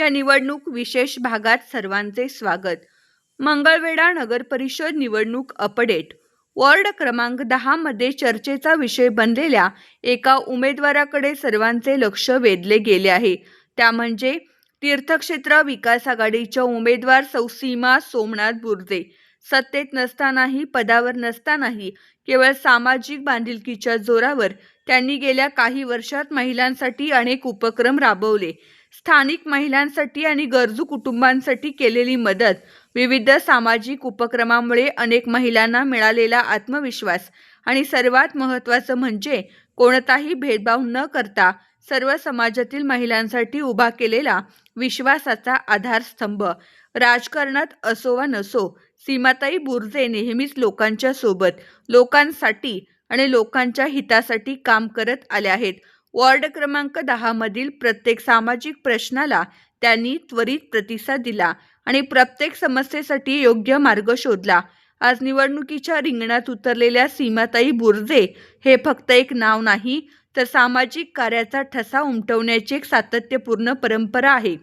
या निवडणूक विशेष भागात सर्वांचे स्वागत. मंगळवेढा नगरपरिषद निवडणूक अपडेट. वॉर्ड क्रमांक दहा मध्ये चर्चेचा विषय बनलेल्या एका उमेदवाराकडे सर्वांचे लक्ष वेधले गेले आहे. त्या म्हणजे तीर्थक्षेत्र विकास आघाडीच्या उमेदवार सौ सीमा सोमनाथ बुर्जे. सत्तेत नसतानाही पदावर नसतानाही केवळ सामाजिक बांधिलकीच्या जोरावर त्यांनी गेल्या काही वर्षात महिलांसाठी अनेक उपक्रम राबवले. स्थानिक महिलांसाठी आणि गरजू कुटुंबांसाठी केलेली मदत. विविध सामाजिक उपक्रमामुळे अनेक महिलांना मिळालेला आत्मविश्वास. आणि सर्वात महत्त्वाचं म्हणजे कोणताही भेदभाव न करता सर्व समाजातील महिलांसाठी उभा केलेला विश्वासाचा आधारस्तंभ. राजकारणात असो वा नसो सीमाताई बुर्जे नेहमीच लोकांच्या सोबत लोकांसाठी आणि लोकांच्या हितासाठी काम करत आल्या आहेत. वॉर्ड क्रमांक दहा मधील प्रत्येक सामाजिक प्रश्नाला त्यांनी त्वरित प्रतिसाद दिला आणि प्रत्येक समस्येसाठी योग्य मार्ग शोधला. आज निवडणुकीच्या रिंगणात उतरलेल्या सीमाताई बुर्जे हे फक्त एक नाव नाही तर सामाजिक कार्याचा ठसा उमटवण्याची एक सातत्यपूर्ण परंपरा आहे.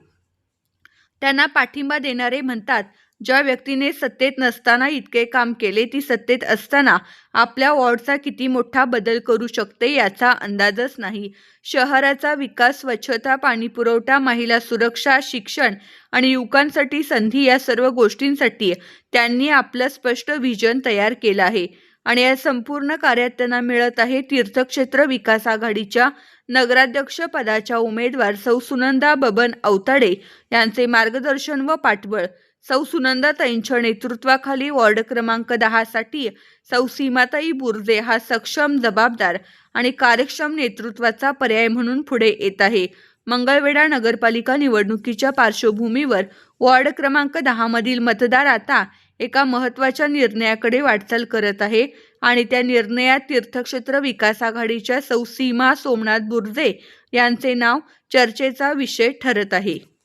त्यांना पाठिंबा देणारे म्हणतात ज्या व्यक्तीने सत्तेत नसताना इतके काम केले ती सत्तेत असताना आपल्या वॉर्डचा किती मोठा बदल करू शकते याचा अंदाजच नाही. शहराचा विकास स्वच्छता पाणीपुरवठा महिला सुरक्षा शिक्षण आणि युवकांसाठी संधी या सर्व गोष्टींसाठी त्यांनी आपलं स्पष्ट व्हिजन तयार केलं आहे आणि या संपूर्ण कार्यात त्यांना मिळत आहे तीर्थक्षेत्र विकास आघाडीच्या नगराध्यक्ष पदाच्या उमेदवार सौ सुनंदा बबन अवताडे यांचे मार्गदर्शन व पाठबळ. सौ सुनंदाताईंच्या नेतृत्वाखाली वॉर्ड क्रमांक दहासाठी सौ सीमाताई बुर्जे हा सक्षम जबाबदार आणि कार्यक्षम नेतृत्वाचा पर्याय म्हणून पुढे येत आहे. मंगळवेढा नगरपालिका निवडणुकीच्या पार्श्वभूमीवर वॉर्ड क्रमांक दहामधील मतदार आता एका महत्त्वाच्या निर्णयाकडे वाटचाल करत आहे आणि त्या निर्णयात तीर्थक्षेत्र विकास आघाडीच्या सौ सीमा सोमनाथ बुर्जे यांचे नाव चर्चेचा विषय ठरत आहे.